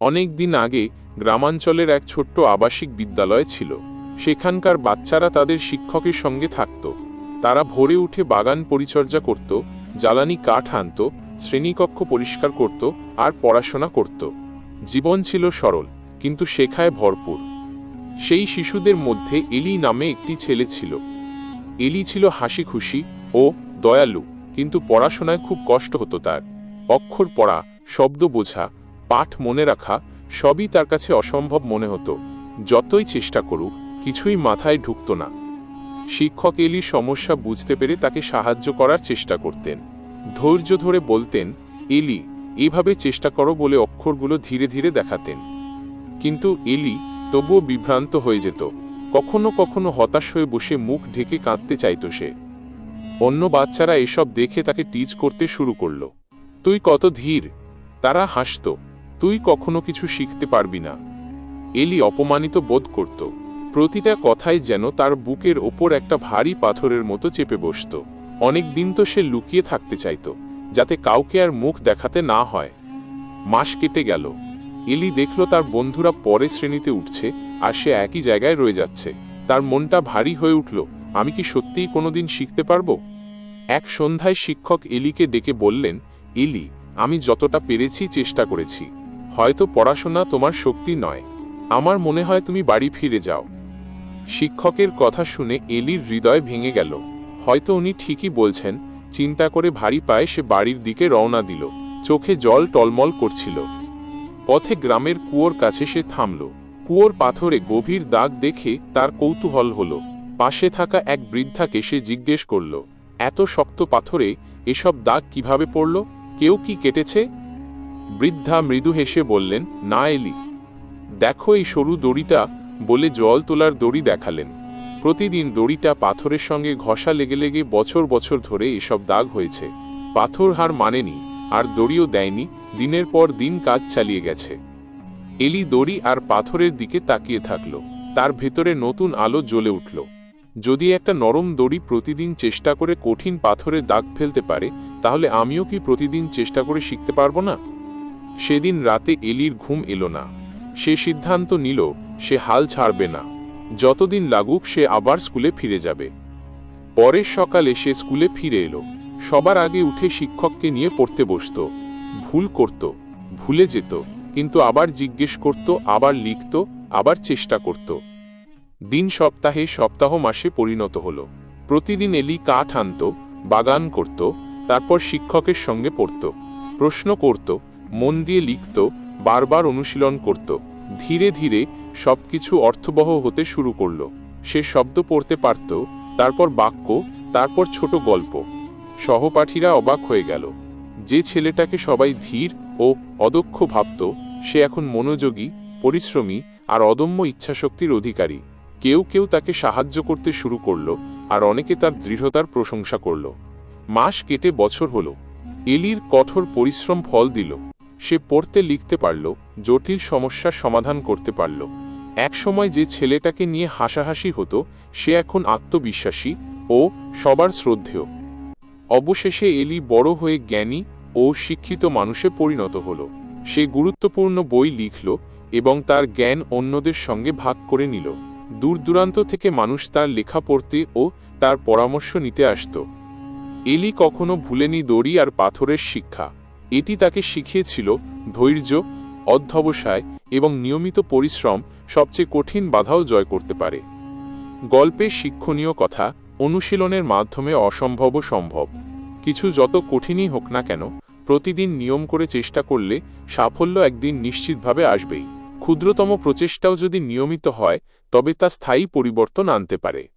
অনেক দিন আগে গ্রামাঞ্চলের এক ছোট্ট আবাসিক বিদ্যালয় ছিল। সেখানকার বাচ্চারা তাদের শিক্ষকের সঙ্গে থাকত। তারা ভোরে উঠে বাগান পরিচর্যা করত, জ্বালানি কাঠ আনত, শ্রেণীকক্ষ পরিষ্কার করত আর পড়াশোনা করত। জীবন ছিল সরল, কিন্তু শেখায় ভরপুর। সেই শিশুদের মধ্যে এলি নামে একটি ছেলে ছিল। এলি ছিল হাসি খুশি ও দয়ালু, কিন্তু পড়াশোনায় খুব কষ্ট হতো তার। অক্ষর পড়া, শব্দ বোঝা পাঠ মনে রাখা সবই তার কাছে অসম্ভব মনে হতো। যতই চেষ্টা করুক, কিছুই মাথায় ঢুকত না। শিক্ষক এলি সমস্যা বুঝতে পেরে তাকে সাহায্য করার চেষ্টা করতেন। ধৈর্য ধরে বলতেন, এলি, এভাবে চেষ্টা করো বলে অক্ষরগুলো ধীরে ধীরে দেখাতেন। কিন্তু এলি তবুও বিভ্রান্ত হয়ে যেত। কখনো কখনো হতাশ হয়ে বসে মুখ ঢেকে কাঁদতে চাইত সে। অন্য বাচ্চারা এসব দেখে তাকে টিচ করতে শুরু করল। তুই কত ধীর! তারা হাসত। তুই কখনো কিছু শিখতে পারবি না। এলি অপমানিত বোধ করত। প্রতিটা কথাই যেন তার বুকের ওপর একটা ভারী পাথরের মতো চেপে বসত। অনেক দিন তো সে লুকিয়ে থাকতে চাইত, যাতে কাউকে আর মুখ দেখাতে না হয়। মাস কেটে গেল। এলি দেখল তার বন্ধুরা পরে শ্রেণীতে উঠছে আর সে একই জায়গায় রয়ে যাচ্ছে। তার মনটা ভারী হয়ে উঠল, আমি কি সত্যিই কোনোদিন শিখতে পারব? এক সন্ধ্যায় শিক্ষক এলিকে ডেকে বললেন, এলি, আমি যতটা পেরেছি চেষ্টা করেছি। হয়তো পড়াশোনা তোমার শক্তি নয়। আমার মনে হয় তুমি বাড়ি ফিরে যাও। শিক্ষকের কথা শুনে এলির হৃদয় ভেঙে গেল। হয়তো উনি ঠিকই বলছেন, চিন্তা করে ভারী পায়ে সে বাড়ির দিকে রওনা দিল। চোখে জল টলমল করছিল। পথে গ্রামের কুয়োর কাছে সে থামল। কুয়োর পাথরে গভীর দাগ দেখে তার কৌতূহল হল। পাশে থাকা এক বৃদ্ধাকে সে জিজ্ঞেস করল, এত শক্ত পাথরে এসব দাগ কীভাবে পড়ল? কেউ কি কেটেছে? বৃদ্ধা মৃদু হেসে বললেন, না এলি। দেখো এই সরু দড়িটা বলে জল তোলার দড়ি দেখালেন। প্রতিদিন দড়িটা পাথরের সঙ্গে ঘষা লেগে লেগে বছর বছর ধরে এসব দাগ হয়েছে। পাথর হার মানেনি, আর দড়িও দেয়নি, দিনের পর দিন কাজ চালিয়ে গেছে। এলি দড়ি আর পাথরের দিকে তাকিয়ে থাকল। তার ভেতরে নতুন আলো জ্বলে উঠল। যদি একটা নরম দড়ি প্রতিদিন চেষ্টা করে কঠিন পাথরে দাগ ফেলতে পারে, তাহলে আমিও কি প্রতিদিন চেষ্টা করে শিখতে পারব না? সেদিন রাতে এলির ঘুম এলো না। সে সিদ্ধান্ত নিল, সে হাল ছাড়বে না। যতদিন লাগুক, সে আবার স্কুলে ফিরে যাবে। পরের সকালে সে স্কুলে ফিরে এলো। সবার আগে উঠে শিক্ষককে নিয়ে পড়তে বসত। ভুল করত, ভুলে যেত, কিন্তু আবার জিজ্ঞেস করত, আবার লিখত, আবার চেষ্টা করত। দিন সপ্তাহে সপ্তাহ মাসে পরিণত হল। প্রতিদিন এলি কাঠ আনত, বাগান করত, তারপর শিক্ষকের সঙ্গে পড়ত। প্রশ্ন করত মন দিয়ে লিখত, বারবার অনুশীলন করত, ধীরে ধীরে সবকিছু অর্থবহ হতে শুরু করল। সে শব্দ পড়তে পারত, তারপর বাক্য, তারপর ছোট গল্প। সহপাঠীরা অবাক হয়ে গেল। যে ছেলেটাকে সবাই ধীর ও অদক্ষ ভাবত, সে এখন মনোযোগী, পরিশ্রমী আর অদম্য ইচ্ছাশক্তির অধিকারী। কেউ কেউ তাকে সাহায্য করতে শুরু করল আর অনেকে তার দৃঢ়তার প্রশংসা করল। মাস কেটে বছর হল। এলির কঠোর পরিশ্রম ফল দিল। সে পড়তে লিখতে পারল, জটিল সমস্যার সমাধান করতে পারল। একসময় যে ছেলেটাকে নিয়ে হাসাহাসি হতো, সে এখন আত্মবিশ্বাসী ও সবার শ্রদ্ধেয়। অবশেষে এলি বড় হয়ে জ্ঞানী ও শিক্ষিত মানুষে পরিণত হল। সে গুরুত্বপূর্ণ বই লিখল এবং তার জ্ঞান অন্যদের সঙ্গে ভাগ করে নিল। দূর দূরান্ত থেকে মানুষ তার লেখা পড়তে ও তার পরামর্শ নিতে আসত। এলি কখনো ভুলেনি দড়ি আর পাথরের শিক্ষা। এটি তাকে শিখিয়েছিল ধৈর্য, অধ্যবসায় এবং নিয়মিত পরিশ্রম সবচেয়ে কঠিন বাধাও জয় করতে পারে। গল্পে শিক্ষণীয় কথা অনুশীলনের মাধ্যমে অসম্ভব সম্ভব। কিছু যত কঠিনই হোক না কেন, প্রতিদিন নিয়ম করে চেষ্টা করলে সাফল্য একদিন নিশ্চিতভাবে আসবেই। ক্ষুদ্রতম প্রচেষ্টাও যদি নিয়মিত হয়, তবে তা স্থায়ী পরিবর্তন আনতে পারে।